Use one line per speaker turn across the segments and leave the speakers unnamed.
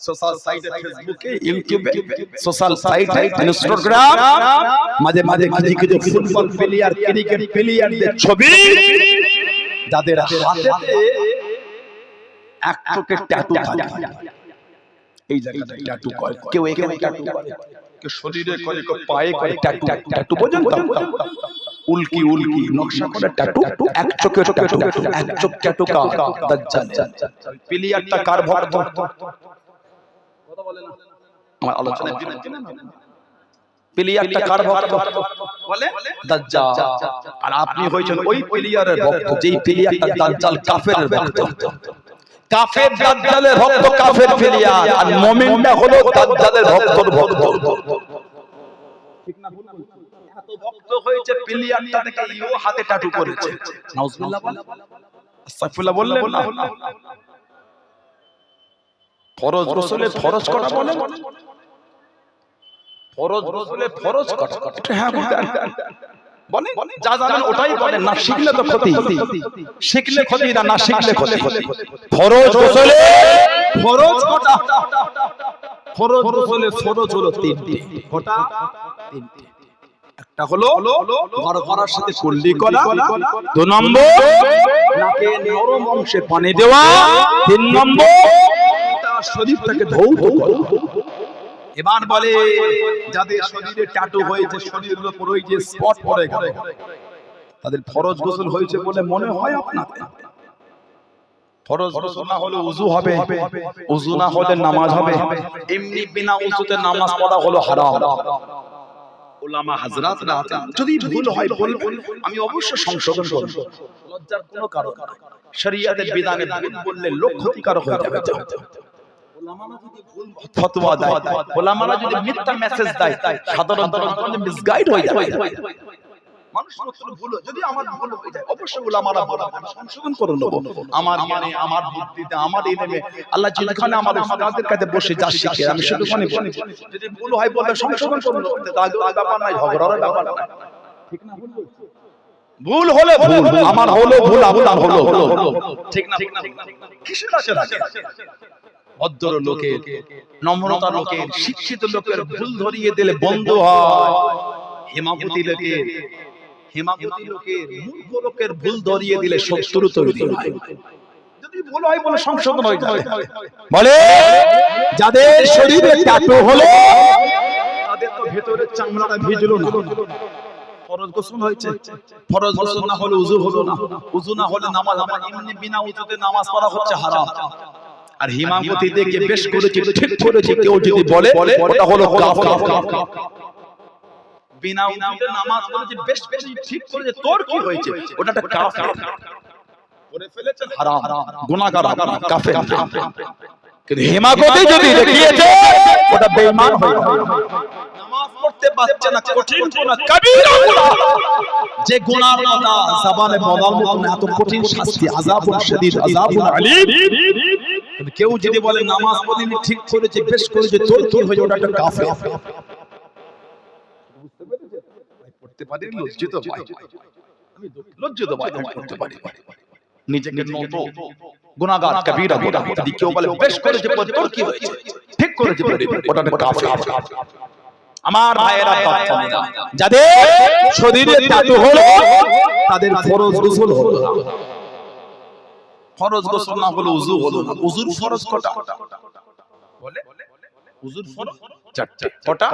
Social সাইটে ফেসবুকে ইউটিউবে সোশ্যাল সাইটে ইনস্টাগ্রাম মাঝে মাঝে কিছু কিছু ফুটবল প্লেয়ার ক্রিকেট প্লেয়ারদের ছবি যাদের হাতে এক চোখে ট্যাটু থাকে এই জায়গাটা ট্যাটু করে কেউ এখানে ট্যাটু করে কেউ শরীরে করে কেউ পায়ে করে ট্যাটু ট্যাটু বোঝেন তো উল্কি উল্কি নকশা করে ট্যাটু এক চোখে ট্যাটু এক চোখ ট্যাটু কা দাজ্জাল প্লেয়ারটা কার ভক্ত আমার আলোচনা প্লেয়ারটা কার ভক্ত বলে? দাজ্জাল। আর আপনি হয়েছেন ওই প্লেয়ারের ভক্ত যেই প্লেয়ারটা দাজ্জাল কাফেরের ভক্ত। কাফের দাজ্জালের ভক্ত কাফের প্লেয়ার। আর মুমিনটা হলো দাজ্জালের ভক্তর ভক্ত। ঠিক না ভুল এত ভক্ত হয়েছে প্লেয়ারটা থেকে ইও হাতে টাটু করেছে। নাউজুবিল্লাহ আস্তাগফিরুল্লাহ বললেন না। ফরজ রসুলে ফরজ করা বলে ফরজ রসুলে ফরজ করা হ্যাঁ বলে যা জানেন ওটাই বলেন। না শিখলে তো ক্ষতি। শিখলে ক্ষতি না না শিখলে ক্ষতি। ফরজ রসুলে ফরজ কটা? ফরজ রসুলে ফরজ হলো তিনটে। কটা? তিনটে। একটা হলো সাথে কুল্লি করা। দু নম্বর নাকে নরম অংশে পানি দেওয়া। তিন নম্বর শরীরটাকে এবার বলে, যাদের শরীরে ট্যাটু হয়েছে, শরীরের উপর ওই যে স্পট পড়ে তাদের ফরজ গোসল হয়েছে বলে মনে হয় ফরজ গোসল না হলে উজু হবে উজু না হলে নামাজ হবে, এমনি বিনা উজুতে নামাজ পড়া হলো হারাম। ওলামা আছেন, যদি ভুল হয় আমি অবশ্য সংশোধন করব। লজ্জার কোনো কারণ শরিয়াতের বিধানে ভুল বললে লোক ক্ষতিকারক হয়ে যাবে। ফতোয়া দেয় ওলামারা যদি মিথ্যা মেসেজ দেয় সাধারণ মিসগাইড হয়ে যাবে। মানুষ মাত্র ভুল। যদি আমার ভুল হয়ে যায় অবশ্যই ওলামারা বলবে সংশোধন করে নেব। আমার জ্ঞানে আমার বুদ্ধিতে আমার ইলমে আল্লাহ যেখানে আমাদের তাদের কাছে বসে যা শিখে আমি সেটুখানি বলি যদি ভুল হয় বলবে সংশোধন করে নেব। তার ব্যাপার নাই ঝগড়ার ব্যাপার নাই। ঠিক না ভুল বলছি? ভুল হলে ভুল আমার হলো ভুল আপনার হলো ঠিক না ঠিক না কিসের আছে ভদ্র লোকের নম্রতা লোকের শিক্ষিত লোকের ভুল ধরিয়ে দিলে বন্ধ হয়। হেমাপতি লোকের হেমাপতি লোকের মূর্খ লোকের ভুল ধরিয়ে দিলে শত্রু তৈরি হয়। ভুল হয় বলে সংশোধন হয়ে যাবে বলে যাদের শরীরে ট্যাটু হলো তাদের তো ভেতরে চামড়াটা ভিজলো না। ফরজ গোসল হয়েছে। ফরজ গোসল না হলে উজু হলো না। উজু না হলে নামাজ হবে এমনি বিনা উজুতে নামাজ পড়া হচ্ছে হারাম। আর হিমামতি দেখে বেশ করেছে ঠিক করেছে কেউ যদি বলে ওটা হলো বিনা নামাজ পড়েছে বেশ ঠিক করেছে তোর কি হয়েছে? ওটা একটা কাফের। করে ফেলেছেন হারাম গুনাহগার কাফের। কিন্তু হেমাগতি যদি দেখিয়েছে ওটা বেঈমান হয়ে নামাজ পড়তে পারছে না কঠিন গুনাহ। কবিরা গুনাহ। যে গুনার কথা জবানে বলার মতো না, এত কঠিন শাস্তি আযাবুন শাদীদ আযাবুন আলীম। কেউ যদি বলে নামাজ পড়িনি ঠিক করেছে বেশ করেছে তোর কি হয়ে ওটা একটা কাফের। পড়তে পারি লজ্জিত ভাই আমি লজ্জিত ভাই আমি পড়তে পারি নিজেকে নত গুনাহগার কবিরা। গুনাহ যদি কেউ বলে বেশ করেছে তোর কি হয়েছে? ঠিক করেছে ওটা একটা কাফের। আমার ভাইয়েরা বাচ্চারা যাদের শরীরে ট্যাটু হলো তাদের ফরজ গোসল হলো। না ফরজ গোসল না হলো উযু হলো না। উযুর ফরজ কটা? বলে? উযুর ফরজ চারটে কটা?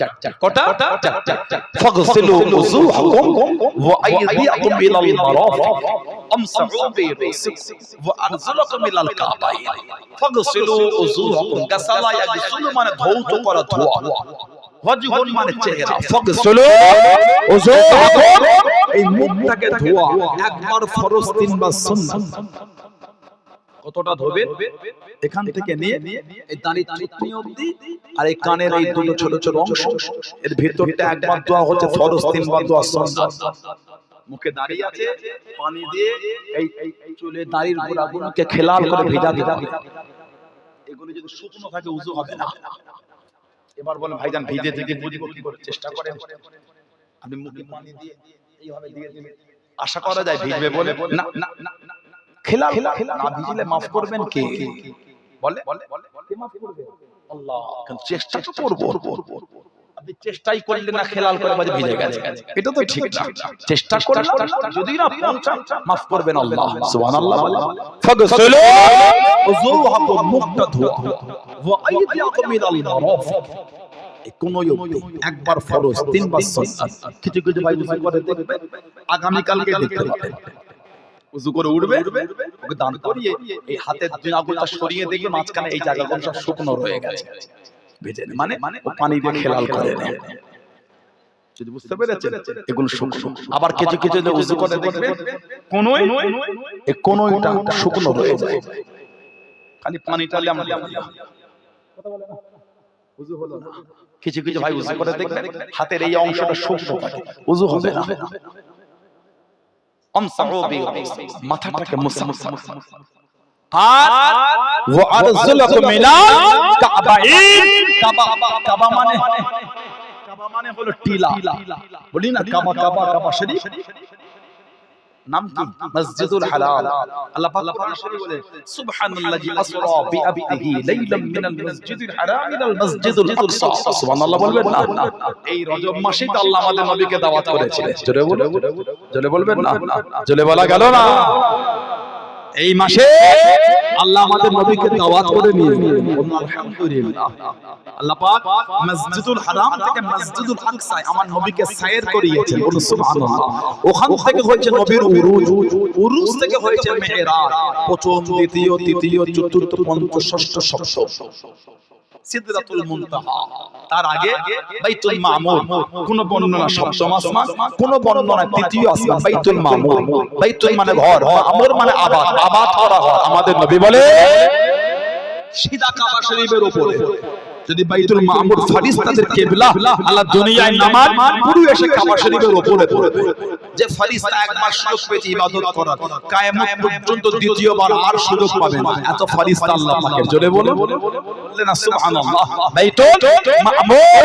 চারটে কটা? চারটে ফাগসিলু উযুহাকুম ওয়া আইদিয়াকুম ইলাল মারাফিক। আমসাহু বিরুসিকুম ওয়া আরজুলাকুম ইলাল কাবাইন ফাগসিলু উযুহাকুম গাসালা ইয়াগসিলু মানে ধৌত করা ধোয়া। ওয়াজহুন মানে চেহারা ফাগসিলু উযুহাকুম এই মুখটাকে ধোয়া। একবার ফরজ তিনবার সুন্নাত। কতটা ধোবে? এখান থেকে নিয়ে এই দাঁড়ি চুটনি অবধি আর এই কানের এই দুটো ছোট ছোট অংশ। এর ভিতরটা একবার দোয়া হচ্ছে ফরজ তিনবার দোয়া সুন্নাত। মুখে দাঁড়িয়ে আছে পানি দিয়ে এই এই এই চুলে দাড়ির গোড়াগুলোকে খেলাল করে ভেজা দিতে এগুলো যদি শুকনো থাকে উজু হবে না। এবার বলেন ভাইজান ভিজে থেকে বুঝব কি করে চেষ্টা করেন। আপনি মুখে পানি দিয়ে এইভাবে দিয়ে দিলে আশা করা যায় ভিজবে বলে। না না না খেলা খেলা না ভিজলে মাফ করবেন কে? বলে? কে মাফ করবে? আল্লাহ। কিন্তু চেষ্টা তো করব। আপনি চেষ্টাই করলেন না খেলাল করে বাজে ভিজে গেছে। এটা তো ঠিক না। চেষ্টা যদি না পৌঁছান করবেন আল্লাহ। সুবহানাল্লাহ। ফাগসিলু। উযুহাকুম ধোয়া ওয়া আইদিয়াকুম ইলাল মারাফিক এই একবার ফরজ তিনবার সুন্নাত কিছু কিছু ভাই উযু করে দেখবে আগামী কালকে দেখতে পাবেন উযু করে উঠবে ওকে দান করিয়ে এই হাতের দুই আঙুলটা সরিয়ে দেখবে মাঝখানে এই জায়গাগুলো সব শুকনো রয়ে গেছে। ভেজে নে। মানে ও পানি দিয়ে খেলাল করে নেয় যদি বুঝতে পেরেছেন এগুলো শুকনো। আবার কিছু কিছু যে উজু করে কোনোই এই কোনোইটা শুকনো রয়ে যায়। খালি পানিটা লেম লেম উজু হলো না। কিছু কিছু ভাই উজু করে দেখবে হাতের এই অংশটা শুকনো থাকে। উজু হবে না। আমসাহু বিরুসিকুম। মাথাটাকে মুছা আর আরজুলাকুম মিনাল কাবাইন কাবা কাবা মানে? কাবা মানে হলো টিলা। বলি না কাবা কাবা কাবা শরীফ? নাম কি? মসজিদুল হালাল। আল্লাহ পাক কোরআন শরীফ বলে সুবহানাল্লাযী আসরা বিআবদিহি লাইলাম মিনাল মসজিদিল হারাম ইলাল মসজিদুল আকসা। সুবহানাল্লাহ বলবেন না? এই রজব মাসেই তো আল্লাহ আমাদের নবীকে দাওয়াত করেছিলেন। জোরে বলে জোরে বলবেন না? জোরে বলা গেল না? এই মাসে আল্লাহ আমাদের নবীকে দাওয়াত করে নিয়ে। আলহামদুলিল্লাহ আল্লাহ পাক মসজিদুল হারাম থেকে মসজিদুল আকসায় আমার নবীকে সায়ের করিয়েছেন। বলুন সুবহানাল্লাহ। ওখান থেকে হয়েছে নবীর উরুজ। উরুজ থেকে হয়েছে মেহরাজ প্রথম, দ্বিতীয়, তৃতীয়, চতুর্থ, পঞ্চম, ষষ্ঠ, সপ্তম। সিদরাতুল মুনতাহা। তার আগে বাইতুল মামুর কোন বর্ণনা সপ্তম আসমান কোন বর্ণনা তৃতীয় আসমান। বাইতুল মামুর বাইতুল মানে ঘর। আমর মানে আবাদ। আবাদ করা ঘর। আমাদের নবী বলে সিদা কাবা শরীফের উপরে। যদি বাইতুল মামুর ফারিস্তাদের কিবলা আল্লাহ দুনিয়ায় নামাজ পুরো এসে কাবা শরীফের উপরে পড়বে যে ফারিস্তা একবার সুযোগ পেয়েছে ইবাদত করার, কিয়ামত পর্যন্ত দ্বিতীয়বার আর সুযোগ পাবে না। এত ফারিস্তা আল্লাহ পাকের। জোরে বলো। বললেন না সুবহানাল্লাহ। বাইতুল মামুর।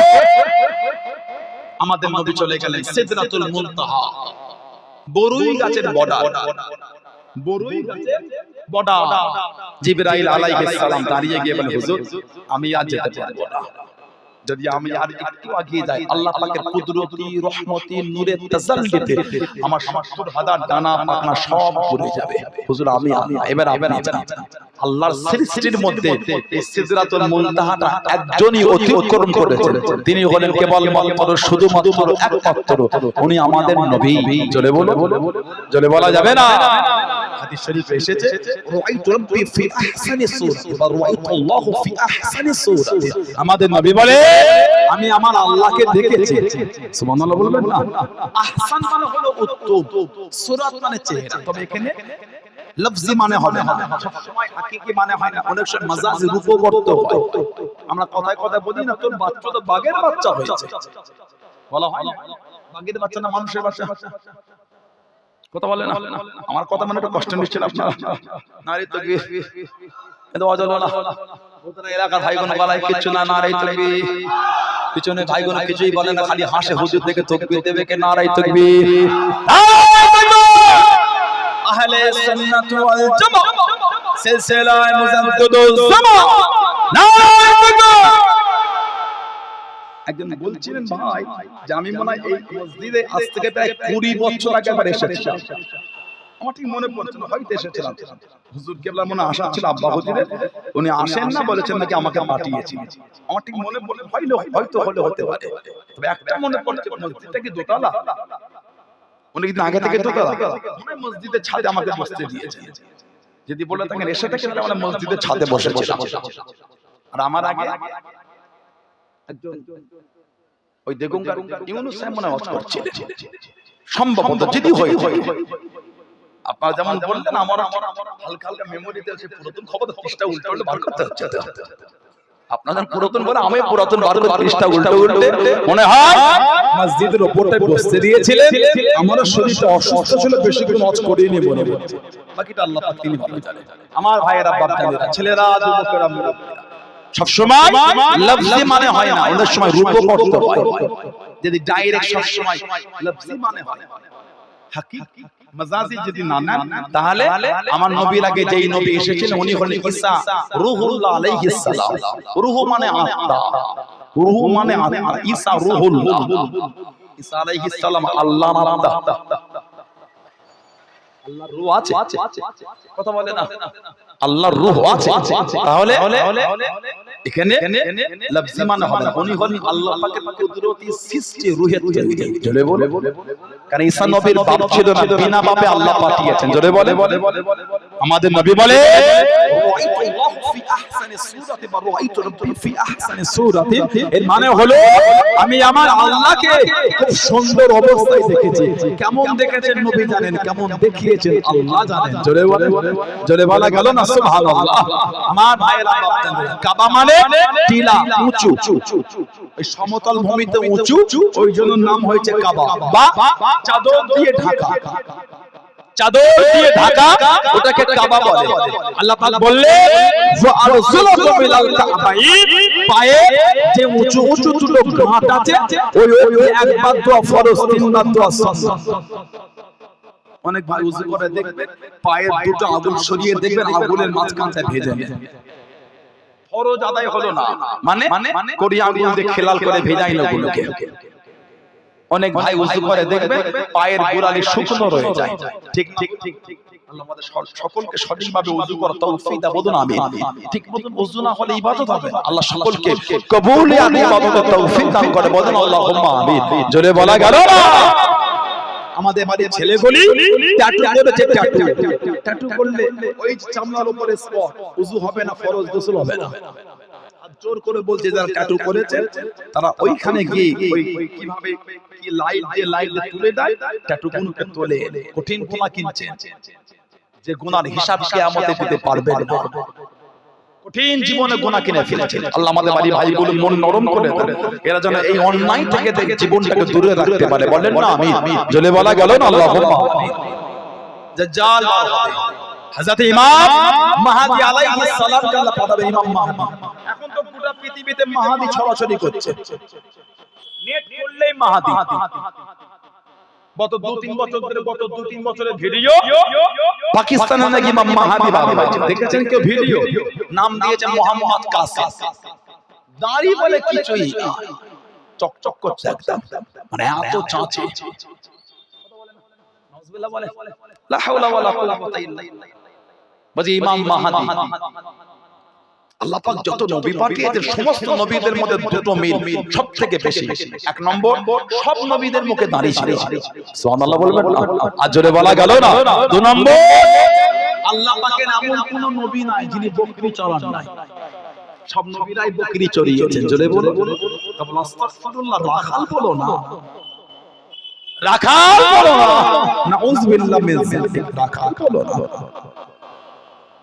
আমাদের নবী চলে গেলেন সিদরাতুল মুনতাহা। বরুই গাছের বর্ডার। বরুই গাছের বর্ডার জিবরাইল আলাইহিস সালাম দাঁড়িয়ে গিয়ে বলে হুজুর আমি আর যেতে পারব না। যদি আমি আর একটু আগিয়ে যাই আল্লাহ পাকের কুদরতি রহমতি নূরের তাজাল্লিতে আমার 70 হাজার ডানা পাখনা সব যাবে। হুজুর আমি এবার আল্লাহর সৃষ্টির মধ্যে সিদরাতুল মুনতাহাটা একজনই অতিক্রম করেছেন তিনি হলেন কেবল মাত্র শুধুমাত্র একমাত্র। উনি আমাদের নবী। চলে বলো। চলে বলা যাবে না। হাদিস শরীফে এসেছে রাআইতু রাব্বি ফি আহসানি সূরা বা রাআইতু আল্লাহু ফি আহসানি সূরা আমাদের নবী বলে আমি আমার আল্লাহকে দেখেছি সুবহানাল্লাহ বলবেন না? আহসান মানে হলো উত্তম। সূরাত মানে চেহারা। তবে এখানে লফজি মানে হবে না। সব সময় হাকিকি মানে হয় না। অনেক সময় মাজাজি রূপবর্ত হয়। আমরা কথায় কথায় বলি না তোর বাচ্চা তো বাঘের বাচ্চা হয়েছে। বলা হয় না। বাঘের বাচ্চা না মানুষের বাচ্চা। কথা বলে না। আমার কথা মানে একটু কষ্ট নিচ্ছেন আপনারা। নারী তো এতো অজল এলাকার ভাই বোন গলায় কিচ্ছু না নারাই তকবি পিছনে ভাই বোন কিছুই বলে না খালি হাসে হুজুর থেকে তকবি দেবে কে নারাই তকবি আহলে সুন্নাত ওয়াল জামা। সিলসিলায়ে মুজাদ্দিদুল জামা। নারাই একজন বলছিলেন ভাই যে আমি মনে হয় এই মসজিদে আজ থেকে প্রায় কুড়ি বছর আগে আবার এসেছিলাম। আমার ঠিক মনে পড়ছে না হয়তো এসেছিলাম। হুজুর কেবলা মনে আশা ছিল আব্বা হুজুরের। উনি আসেন না বলেছেন নাকি আমাকে পাঠিয়েছেন আমার ঠিক মনে পড়লে হইল হয়তো হলে হতে পারে। তবে একটা মনে পড়ছে মসজিদটা কি দোতলা? উনি কিন্তু আগে থেকে দোতলা। মসজিদের ছাদে আমাকে বসতে দিয়েছেন। যদি বলে থাকেন এসে থাকেন তাহলে আমরা মসজিদের ছাদে বসেছিলাম। আর আমার আগে একজন ওই দেগুঙ্গার ইউনুস সাহেব মনে করছিলেন সম্ভবত যদি হয়ে আপনারা যেমন বললেন আমার আমার হালকা হালকা মেমোরিতে আছে পুরাতন খবর পৃষ্ঠা উল্টে উল্টে বার করতে হচ্ছে। আপনাদের পুরাতন বলে আমি পুরাতন বার করে পৃষ্ঠা উল্টে উল্টে মনে হয়?
মসজিদের বসতে দিয়েছিলেন। আমার শরীরটা অসুস্থ ছিল বেশি করে নজ করিয়ে নিয়ে মনে
বাকিটা আল্লাহ পাক তিনি ভালো জানেন। আমার ভাইয়েরা বাচ্চাদেরা ছেলেরা যুবকেরা সব সময় লফজি মানে হয় না। অনেক সময় রূপ করতে হয় যদি ডাইরেক্ট সব সময় লফজি মানে হয়। হাকিকি? মাজাজি যদি না নেন তাহলে আমার নবীর আগে যেই নবী এসেছিলেন উনি হলেন ঈসা। রূহুল্লাহ আলাইহিস সালাম। রূহ মানে আত্মা রূহ মানে আত্মা ঈসা রূহুল্লাহ। ঈসা আলাইহিস সালাম আল্লাহর আত্মা আল্লাহর রূহ আছে? কথা বলে না। আল্লাহর রুহ আছে। তাহলে এখানে লফজি মানে হবে না। উনি হলেন আল্লাহ পাকের কুদরতি সৃষ্টি রুহে তৈরি। জোরে বলে কারণ ঈসা নবীর বাপ ছিল না বিনা বাপে আল্লাহ পাঠিয়েছেন। জোরে বলে আমাদের নবী বলে
মানে হলো, আমি আমার খুব সুন্দর দেখেছি। কেমন দেখেছেন কেমন জোরে গেল না
কাবা মানে টিলা, উঁচু। সমতল ভূমিতে উঁচু, ওই জন্য নাম হয়েছে কাবা। বা চাদর দিয়ে ঢাকা। চাদর দিয়ে ঢাকা ওটাকে কাবা বলে। আল্লাহ পাক বললে
আরসুলুকুম ইলাল কাবাইন পায়ে যে উঁচু উঁচু দুটো গাঁট আছে ওই ওই একবার দোয়া ফরজ তিনবার দোয়া
অনেক ভাই উজু করে দেখবেন পায়ের দুটো আগুন সরিয়ে দেখবেন আগুনের মাঝখানটা ভেজে। ফরজ আদায় হলো না। মানে? মানে? কড়ি আগুন দিয়ে খেলাল করে ভেজাই না গুলোকে অনেক ভাই উজু করে দেখবেন পায়ের গোড়ালি শুকনো রয়ে যায়। ঠিক ঠিক ঠিক ঠিক আল্লাহ আমাদের সক- সকলকে সঠিকভাবে উজু করার তৌফিক দাও বলুন আমিন। ঠিক মতন উজু না হলে ইবাদত হবে আল্লাহ সকলকে কবুলিয়াত ইবাদতের তৌফিক দান করে বলুন আল্লাহুম্মা আমিন। জোরে বলা গেল না। আমাদের বাড়ির ছেলেগুলি ট্যাটু করেছে ট্যাটু। ট্যাটু। করলে ওই চামড়ার উপরে স্পট হবে না ফরজ গোসল হবে না। জোর করে বলছে যারা ট্যাটু করেছে তারা ওইখানে গিয়ে ওই কীভাবে কি লাইট দিয়ে লাইট তুলে দেয়? ট্যাটু গুলোকে তোলে কঠিন গুনাহ কিনছে। যে গুনার হিসাব কিয়ামতে দিতে পারবে না। কঠিন জীবনে গুনাহ কিনে ফেলেছে। আল্লাহ আমাদের বাড়ি ভাইগুলো মন নরম করে দেন এরা যেন এই অন্যায় থেকে থেকে জীবনটাকে দূরে রাখতে পারে। বলেন না আমি জলে বলা গেল না আল্লাহুম্মা দাজ্জাল হযরত ইমাম মাহদি আলাইহিস সালাম কে আল্লাহ পাঠাবে ইমাম গোটা পৃথিবীতে মাহদি ছড়াছড়ি করছে। নেট করলেই মাহদি। গত দু তিন বছর ধরে গত দু তিন বছরের ভিডিও পাকিস্তানে নাকি মাহাদি বার দেখেছেন কেউ ভিডিও? নাম দিয়েছে মোহাম্মদ কাসিম। দাড়ি বলে কিছুই চকচক করছে একদম। মানে এত চাঁচে। বলে। লা হাওলা ওয়ালা কুওয়াতা ইল্লা বিল্লাহ। বজি ইমাম মাহাদি। আল্লাহ পাক যত নবী পাঠিয়েছেন সমস্ত নবীদের মধ্যে দুটো মিল সবথেকে বেশি। এক নম্বর সব নবীদের মুখে দাঁড়িয়ে ছিল। সুবহানাল্লাহ বলবেন না আর জোরে বলা গেল না। দু নম্বর আল্লাহ পাকের এমন কোন নবী নাই যিনি বকরি চড়ান নাই। সব নবীরাই বকরি চড়িয়েছেন জোরে বলে তবে আস্তাগফিরুল্লাহ রাখাল বলো না। রাখাল বলো না। নাউযুবিল্লাহ মিন রাখাল বলো না।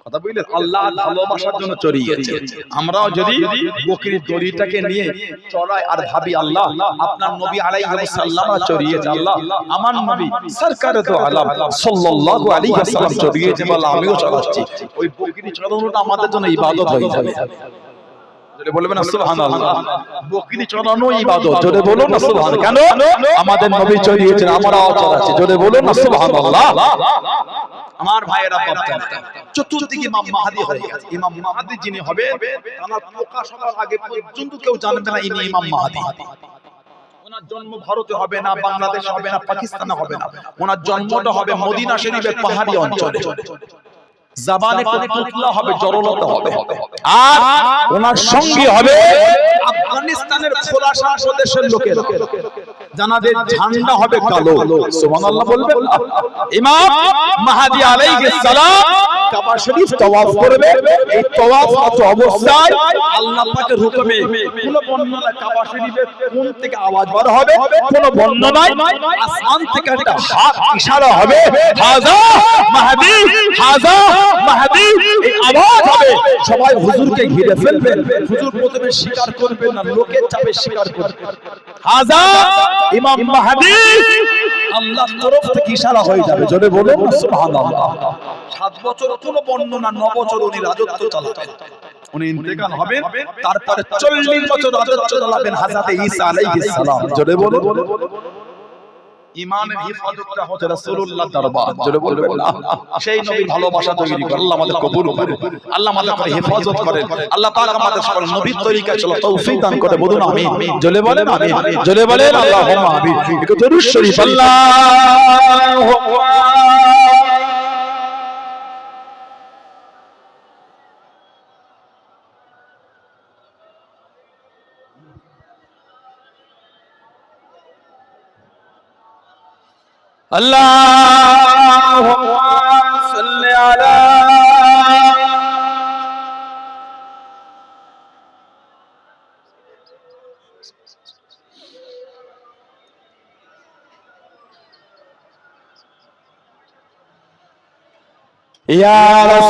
কথা বুঝলেন? আল্লাহ ভালোবাসার জন্য চড়িয়েছে। আমরাও যদি বকরির দড়িটাকে নিয়ে চড়াই আর ভাবি, আল্লাহ, আপনার নবী আলাইহিস সালাম চড়িয়েছে, আল্লাহ, আমার নবী সরকারে তো আলাম, সাল্লাল্লাহু আলাইহি ওয়াসাল্লাম চড়িয়েছে বলে আমিও চড়াচ্ছি। ওই বকরি চড়ানোটা আমাদের জন্য ইবাদত হয়ে যাবে। জোরে বলবেন সুবহানাল্লাহ। বকরি চড়ানো ইবাদত। জোরে বলুন না সুবহান কেন? আমাদের নবী চড়িয়েছেন আমরাও চড়াচ্ছি জোরে বলুন না সুবহানাল্লাহ। আমার ভাইয়েরা চতুর্দিকে ইমাম মাহাদি হয়ে গেছে। ইমাম মাহাদি যিনি হবে তার প্রকাশ হওয়ার আগে পর্যন্ত কেউ জানবে না ইনি ইমাম মাহাদি। ওনার জন্ম ভারতে হবে না বাংলাদেশে হবে না পাকিস্তানে হবে না। ওনার জন্মটা হবে মদিনা শরীফের পাহাড়ি অঞ্চলে। জাবানে কুতলা হবে জড়লতা হবে। আর ওনার সঙ্গী হবে আফগানিস্তানের খোলাসা প্রদেশের লোকের। জানাদের ঝান্ডা হবে কালো। সুবহানাল্লাহ বলবেন? ইমাম মাহাদি আলাইহিস সালাম কাবা শরীফ তওয়াফ করবে। এই তওয়াফ কত অবস্থায় আল্লাহ পাকের হুকুমে কোন বর্ণনা কাবা শরীফের কোন থেকে আওয়াজ বার হবে? কোন বর্ণনায় আসমান থেকে একটা হাত ইশারা হবে। হাজা মাহাদি হাজা মাহাদি এই আওয়াজ হবে। সবাই হুজুরকে ঘিরে ফেলবেন। হুজুর প্রথমে স্বীকার করবেন না লোকের চাপে স্বীকার করবেন। হাজা ইমাম মাহাদি আল্লাহর তরফ থেকে ইশারা হয়ে যাবে। জোরে বলুন সুবহানাল্লাহ। সাত বছর কোনো বর্ণনা ন বছর উনি রাজত্ব চালাবেন। উনি ইন্তেকাল হবেন তারপরে চল্লিশ বছর রাজত্ব চালাবেন হাজরাতে ঈসা আলাইহিস সালাম। জোরে বলুন। ইমানের হিফাজতটা হচ্ছে রাসূলুল্লাহ দরবার। জোরে বলবেন না। সেই নবীর ভালোবাসা তৈরি করে আল্লাহ আমাদের কবুল করে। আল্লাহ আমাদের করে হেফাজত করেন। আল্লাহ পাক আমাদের সকল নবীর তরিকা চলো তৌফিক দান করে বলুন আমিন। জোরে বলেন আমিন। জোরে বলেন আল্লাহুম্মা আমিন। একটু দরুদ শরীফ আল্লাহুম্মা اللهم صل على يا رسول